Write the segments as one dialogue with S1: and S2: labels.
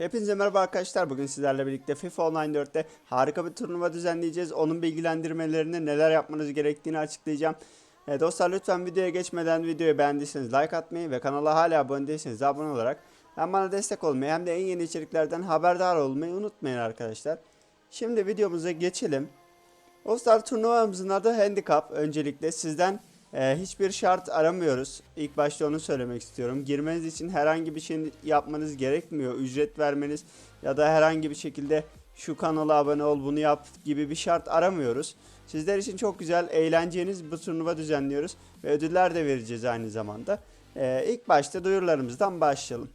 S1: Hepinize merhaba arkadaşlar. Bugün sizlerle birlikte FIFA Online 4'te harika bir turnuva düzenleyeceğiz. Onun bilgilendirmelerini neler yapmanız gerektiğini açıklayacağım. E, dostlar lütfen videoya geçmeden videoyu beğendiyseniz like atmayı ve kanala hala abone değilseniz de abone olarak hem bana destek olmayı hem de en yeni içeriklerden haberdar olmayı unutmayın arkadaşlar. Şimdi videomuza geçelim. Dostlar turnuvamızın adı Handicap. Öncelikle sizden e, hiçbir şart aramıyoruz. İlk başta onu söylemek istiyorum. Girmeniz için herhangi bir şey yapmanız gerekmiyor. Ücret vermeniz ya da herhangi bir şekilde şu kanala abone ol bunu yap gibi bir şart aramıyoruz. Sizler için çok güzel eğlenceniz bu turnuva düzenliyoruz ve ödüller de vereceğiz aynı zamanda. E, ilk başta duyurularımızdan başlayalım.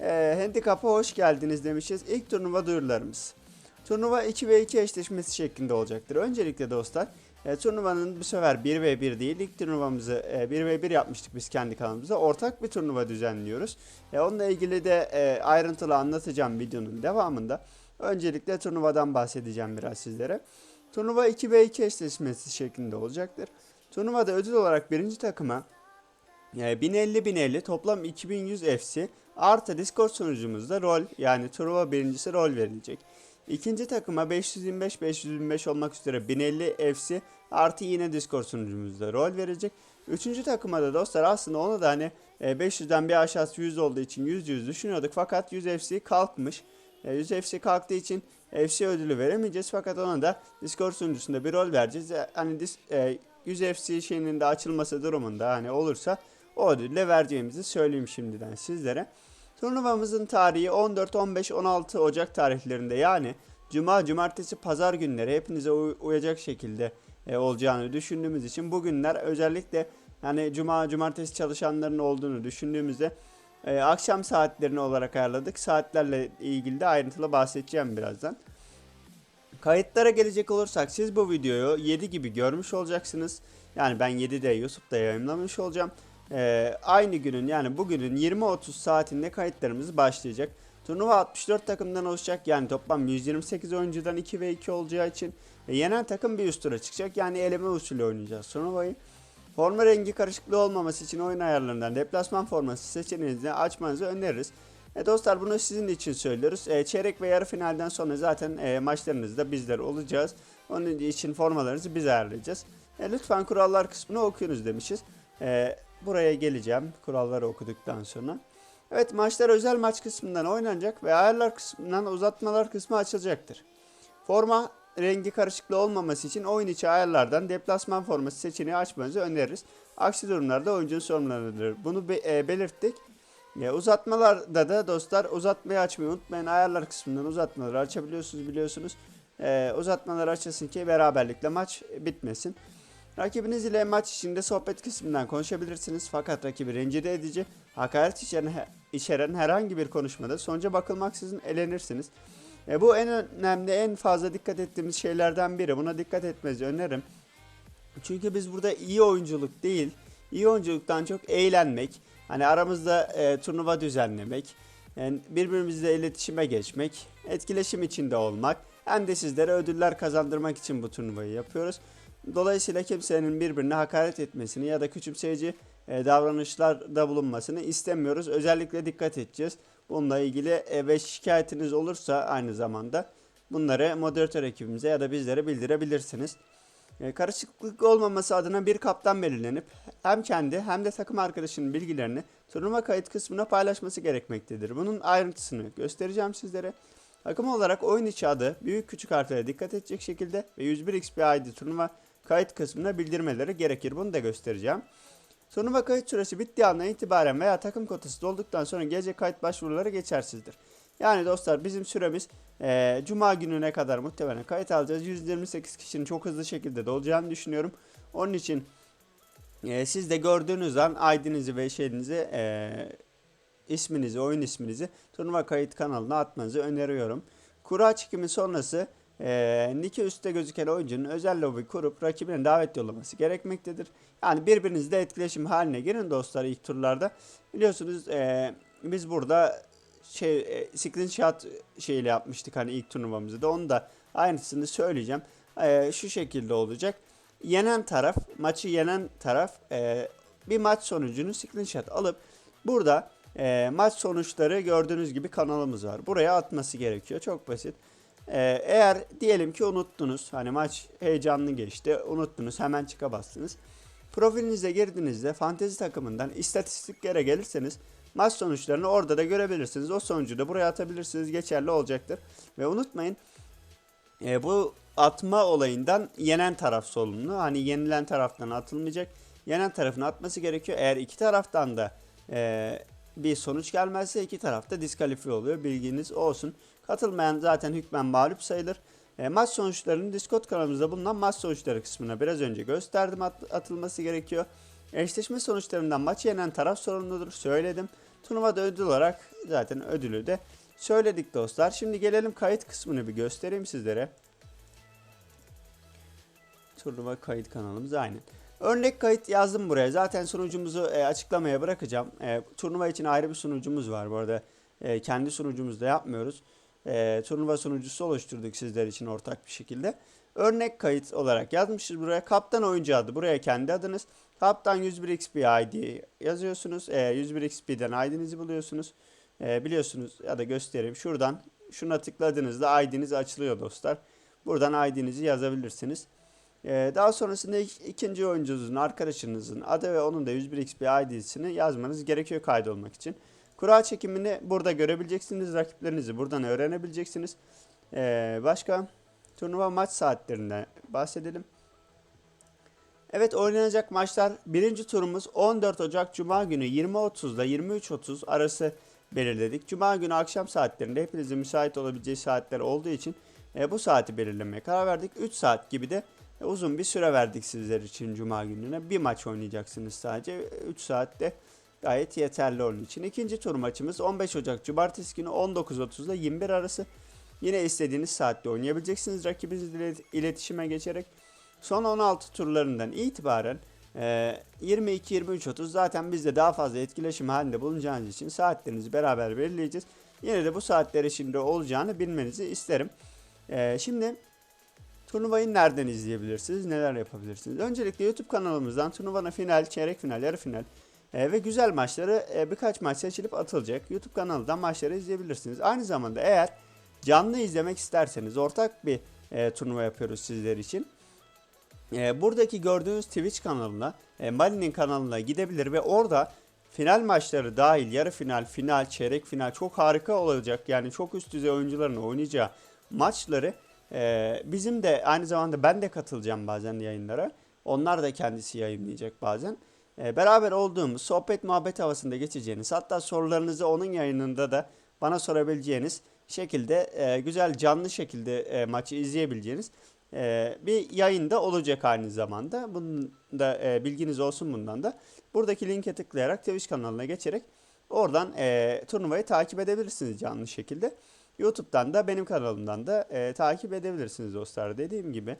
S1: E, Handicap'a hoş geldiniz demişiz. İlk turnuva duyurularımız. Turnuva 2 ve 2 eşleşmesi şeklinde olacaktır. Öncelikle dostlar e, turnuvanın bu sefer 1 ve 1 değil. İlk turnuvamızı e, 1 ve 1 yapmıştık biz kendi kanalımızda. Ortak bir turnuva düzenliyoruz. E, onunla ilgili de e, ayrıntılı anlatacağım videonun devamında. Öncelikle turnuvadan bahsedeceğim biraz sizlere. Turnuva 2 ve 2 eşleşmesi şeklinde olacaktır. Turnuvada ödül olarak birinci takıma e, 1050-1050 toplam 2100 FC artı Discord sunucumuzda rol yani turnuva birincisi rol verilecek. İkinci takıma 525-525 olmak üzere 1050 FC artı yine Discord sunucumuzda rol verecek. Üçüncü takıma da dostlar aslında ona da hani e, 500'den bir aşağısı 100 olduğu için 100 100 düşünüyorduk fakat 100 FC kalkmış. E, 100 FC kalktığı için FC ödülü veremeyeceğiz fakat ona da Discord sunucusunda bir rol vereceğiz. E, Hani dis, e, 100 FC şeyinin de açılması durumunda hani olursa o ödülle vereceğimizi söyleyeyim şimdiden sizlere. Turnuvamızın tarihi 14, 15, 16 Ocak tarihlerinde yani Cuma, Cumartesi, Pazar günleri hepinize uy- uyacak şekilde e, olacağını düşündüğümüz için bu günler özellikle yani Cuma, Cumartesi çalışanların olduğunu düşündüğümüzde e, akşam saatlerini olarak ayarladık. Saatlerle ilgili de ayrıntılı bahsedeceğim birazdan. Kayıtlara gelecek olursak siz bu videoyu 7 gibi görmüş olacaksınız. Yani ben 7'de YouTube'da yayınlamış olacağım. Ee, aynı günün yani bugünün 20.30 saatinde kayıtlarımız başlayacak. Turnuva 64 takımdan oluşacak yani toplam 128 oyuncudan 2 ve 2 olacağı için e, yenen takım bir üst tura çıkacak. Yani eleme usulü oynayacağız turnuvayı. Forma rengi karışıklığı olmaması için oyun ayarlarından deplasman forması seçeneğinizi açmanızı öneririz. E dostlar bunu sizin için söylüyoruz. E, çeyrek ve yarı finalden sonra zaten e, maçlarınızda bizler olacağız. Onun için formalarınızı biz ayarlayacağız. E, lütfen kurallar kısmını okuyunuz demişiz. E, buraya geleceğim kuralları okuduktan sonra. Evet maçlar özel maç kısmından oynanacak ve ayarlar kısmından uzatmalar kısmı açılacaktır. Forma rengi karışıklığı olmaması için oyun içi ayarlardan deplasman forması seçeneği açmanızı öneririz. Aksi durumlarda oyuncunun sorumlularıdır. Bunu be- e, belirttik. E, uzatmalarda da dostlar uzatmayı açmayı unutmayın. Ayarlar kısmından uzatmaları açabiliyorsunuz biliyorsunuz. E, uzatmaları açılsın ki beraberlikle maç bitmesin. Rakibiniz ile maç içinde sohbet kısmından konuşabilirsiniz fakat rakibi rencide edici, hakaret içeren, içeren herhangi bir konuşmada sonuca bakılmaksızın elenirsiniz. E, bu en önemli, en fazla dikkat ettiğimiz şeylerden biri. Buna dikkat etmenizi öneririm. Çünkü biz burada iyi oyunculuk değil, iyi oyunculuktan çok eğlenmek, hani aramızda e, turnuva düzenlemek, yani birbirimizle iletişime geçmek, etkileşim içinde olmak, hem de sizlere ödüller kazandırmak için bu turnuvayı yapıyoruz. Dolayısıyla kimsenin birbirine hakaret etmesini ya da küçümseyici e, davranışlarda bulunmasını istemiyoruz. Özellikle dikkat edeceğiz. Bununla ilgili e, ve şikayetiniz olursa aynı zamanda bunları moderatör ekibimize ya da bizlere bildirebilirsiniz. E, Karışıklık olmaması adına bir kaptan belirlenip hem kendi hem de takım arkadaşının bilgilerini turnuva kayıt kısmına paylaşması gerekmektedir. Bunun ayrıntısını göstereceğim sizlere. Takım olarak oyun içi adı büyük küçük harflere dikkat edecek şekilde ve 101 XP ID turnuva kayıt kısmına bildirmeleri gerekir. Bunu da göstereceğim. Turnuva kayıt süresi bittiği andan itibaren veya takım kotası dolduktan sonra gelecek kayıt başvuruları geçersizdir. Yani dostlar bizim süremiz eee, Cuma gününe kadar muhtemelen kayıt alacağız. 128 kişinin çok hızlı şekilde dolacağını düşünüyorum. Onun için eee, siz de gördüğünüz an ID'nizi ve şeyinizi eee, isminizi, oyun isminizi turnuva kayıt kanalına atmanızı öneriyorum. Kura çekimi sonrası eee Niki üstte gözüken oyuncunun özel lobi kurup rakibine davet yollaması gerekmektedir. Yani birbirinizle etkileşim haline girin dostlar ilk turlarda. Biliyorsunuz eee, biz burada şey e, screenshot şeyle yapmıştık hani ilk turnuvamızda da onu da aynısını söyleyeceğim. Eee, şu şekilde olacak. Yenen taraf, maçı yenen taraf eee, bir maç sonucunu screenshot alıp burada e, maç sonuçları gördüğünüz gibi kanalımız var. Buraya atması gerekiyor. Çok basit. E, eğer diyelim ki unuttunuz. Hani maç heyecanlı geçti. Unuttunuz. Hemen çıka bastınız. Profilinize girdiğinizde fantezi takımından istatistiklere gelirseniz maç sonuçlarını orada da görebilirsiniz. O sonucu da buraya atabilirsiniz. Geçerli olacaktır. Ve unutmayın e, bu atma olayından yenen taraf sorumlu. Hani yenilen taraftan atılmayacak. Yenen tarafın atması gerekiyor. Eğer iki taraftan da e, bir sonuç gelmezse iki tarafta diskalifiye oluyor. Bilginiz olsun. Katılmayan zaten hükmen mağlup sayılır. E, maç sonuçlarının Discord kanalımızda bulunan maç sonuçları kısmına biraz önce gösterdim at- atılması gerekiyor. Eşleşme sonuçlarından maçı yenen taraf sorumludur. Söyledim. Turnuvada ödül olarak zaten ödülü de söyledik dostlar. Şimdi gelelim kayıt kısmını bir göstereyim sizlere. Turnuva kayıt kanalımız aynen. Örnek kayıt yazdım buraya. Zaten sunucumuzu e, açıklamaya bırakacağım. E, turnuva için ayrı bir sunucumuz var. Bu arada e, kendi sunucumuzda yapmıyoruz. E, turnuva sunucusu oluşturduk sizler için ortak bir şekilde. Örnek kayıt olarak yazmışız buraya. Kaptan oyuncu adı. Buraya kendi adınız. Kaptan 101 XP ID yazıyorsunuz. E, 101 XP'den ID'nizi buluyorsunuz. E, biliyorsunuz ya da göstereyim. Şuradan şuna tıkladığınızda ID'niz açılıyor dostlar. Buradan ID'nizi yazabilirsiniz. Ee, daha sonrasında ik- ikinci oyuncunuzun, arkadaşınızın adı ve onun da 101 XP ID'sini yazmanız gerekiyor kaydolmak için. Kura çekimini burada görebileceksiniz. Rakiplerinizi buradan öğrenebileceksiniz. Ee, başka turnuva maç saatlerinde bahsedelim. Evet oynanacak maçlar birinci turumuz 14 Ocak Cuma günü 20.30 ile 23.30 arası belirledik. Cuma günü akşam saatlerinde hepinizin müsait olabileceği saatler olduğu için e, bu saati belirlemeye karar verdik. 3 saat gibi de e, uzun bir süre verdik sizler için Cuma gününe. Bir maç oynayacaksınız sadece. 3 saatte gayet yeterli onun için. İkinci tur maçımız 15 Ocak Cumartesi günü 19.30 ile 21 arası. Yine istediğiniz saatte oynayabileceksiniz rakibinizle ilet- iletişime geçerek. Son 16 turlarından itibaren e, 22-23-30 zaten biz de daha fazla etkileşim halinde bulunacağınız için saatlerinizi beraber belirleyeceğiz. Yine de bu saatler içinde olacağını bilmenizi isterim. E, şimdi turnuvayı nereden izleyebilirsiniz, neler yapabilirsiniz? Öncelikle YouTube kanalımızdan turnuvanın final, çeyrek final, yarı final e, ve güzel maçları e, birkaç maç seçilip atılacak. YouTube kanalından maçları izleyebilirsiniz. Aynı zamanda eğer canlı izlemek isterseniz ortak bir e, turnuva yapıyoruz sizler için. E, buradaki gördüğünüz Twitch kanalına, e, Mali'nin kanalına gidebilir ve orada final maçları dahil yarı final, final, çeyrek final çok harika olacak. Yani çok üst düzey oyuncuların oynayacağı maçları e, bizim de aynı zamanda ben de katılacağım bazen yayınlara. Onlar da kendisi yayınlayacak bazen. E, beraber olduğumuz sohbet muhabbet havasında geçeceğiniz hatta sorularınızı onun yayınında da bana sorabileceğiniz şekilde e, güzel canlı şekilde e, maçı izleyebileceğiniz e, bir yayında olacak aynı zamanda. Bunun da bilginiz olsun bundan da. Buradaki linke tıklayarak Twitch kanalına geçerek oradan turnuvayı takip edebilirsiniz canlı şekilde. YouTube'dan da benim kanalımdan da takip edebilirsiniz dostlar dediğim gibi.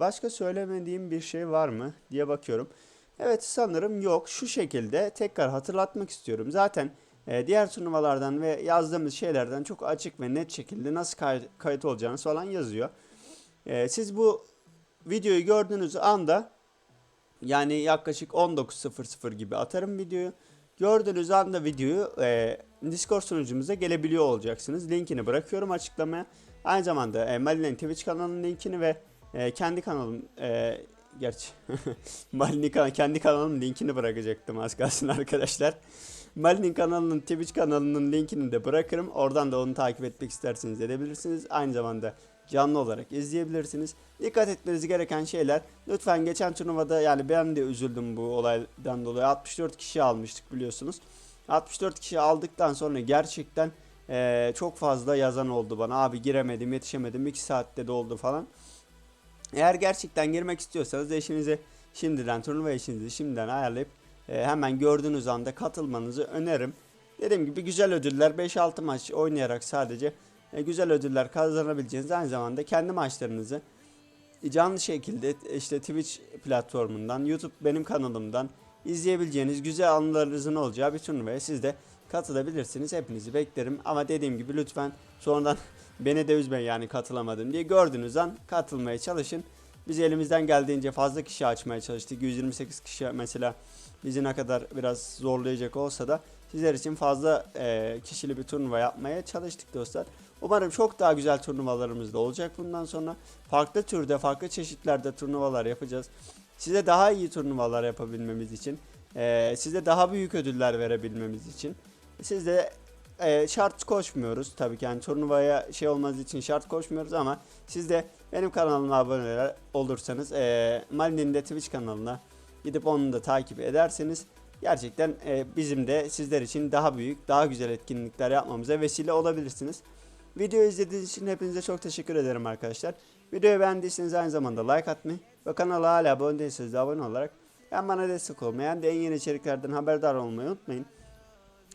S1: Başka söylemediğim bir şey var mı diye bakıyorum. Evet sanırım yok. Şu şekilde tekrar hatırlatmak istiyorum. Zaten e, diğer turnuvalardan ve yazdığımız şeylerden çok açık ve net şekilde nasıl kay- kayıt olacağınız falan yazıyor. E, siz bu videoyu gördüğünüz anda yani yaklaşık 19.00 gibi atarım videoyu. Gördüğünüz anda videoyu e, Discord sunucumuza gelebiliyor olacaksınız. Linkini bırakıyorum açıklamaya. Aynı zamanda e, Mali'nin Twitch kanalının linkini ve e, kendi kanalım e, gerçi Mali'nin kendi kanalımın linkini bırakacaktım az kalsın arkadaşlar. Mali'nin kanalının Twitch kanalının linkini de bırakırım. Oradan da onu takip etmek isterseniz edebilirsiniz. Aynı zamanda canlı olarak izleyebilirsiniz. Dikkat etmeniz gereken şeyler lütfen geçen turnuvada yani ben de üzüldüm bu olaydan dolayı 64 kişi almıştık biliyorsunuz. 64 kişi aldıktan sonra gerçekten eee, çok fazla yazan oldu bana. Abi giremedim, yetişemedim, 2 saatte doldu falan. Eğer gerçekten girmek istiyorsanız eşinize şimdiden turnuva eşinizi şimdiden ayarlayıp e, hemen gördüğünüz anda katılmanızı öneririm. Dediğim gibi güzel ödüller 5-6 maç oynayarak sadece e, güzel ödüller kazanabileceğiniz aynı zamanda kendi maçlarınızı canlı şekilde işte Twitch platformundan, YouTube benim kanalımdan izleyebileceğiniz güzel anılarınızın olacağı bir turnuvaya siz de katılabilirsiniz. Hepinizi beklerim ama dediğim gibi lütfen sonradan beni de üzmeyin yani katılamadım diye gördüğünüz an katılmaya çalışın. Biz elimizden geldiğince fazla kişi açmaya çalıştık. 128 kişi mesela bizi ne kadar biraz zorlayacak olsa da sizler için fazla e, kişili bir turnuva yapmaya çalıştık dostlar. Umarım çok daha güzel turnuvalarımız da olacak bundan sonra. Farklı türde, farklı çeşitlerde turnuvalar yapacağız. Size daha iyi turnuvalar yapabilmemiz için, e, size daha büyük ödüller verebilmemiz için. Siz de e, şart koşmuyoruz tabii ki yani turnuvaya şey olmaz için şart koşmuyoruz ama siz de benim kanalıma abone olursanız e, Mali'nin de Twitch kanalına gidip onu da takip ederseniz gerçekten e, bizim de sizler için daha büyük, daha güzel etkinlikler yapmamıza vesile olabilirsiniz. Videoyu izlediğiniz için hepinize çok teşekkür ederim arkadaşlar. Videoyu beğendiyseniz aynı zamanda like atmayı ve kanala hala abone değilseniz de abone olarak hem bana destek olmayı hem de en yeni içeriklerden haberdar olmayı unutmayın.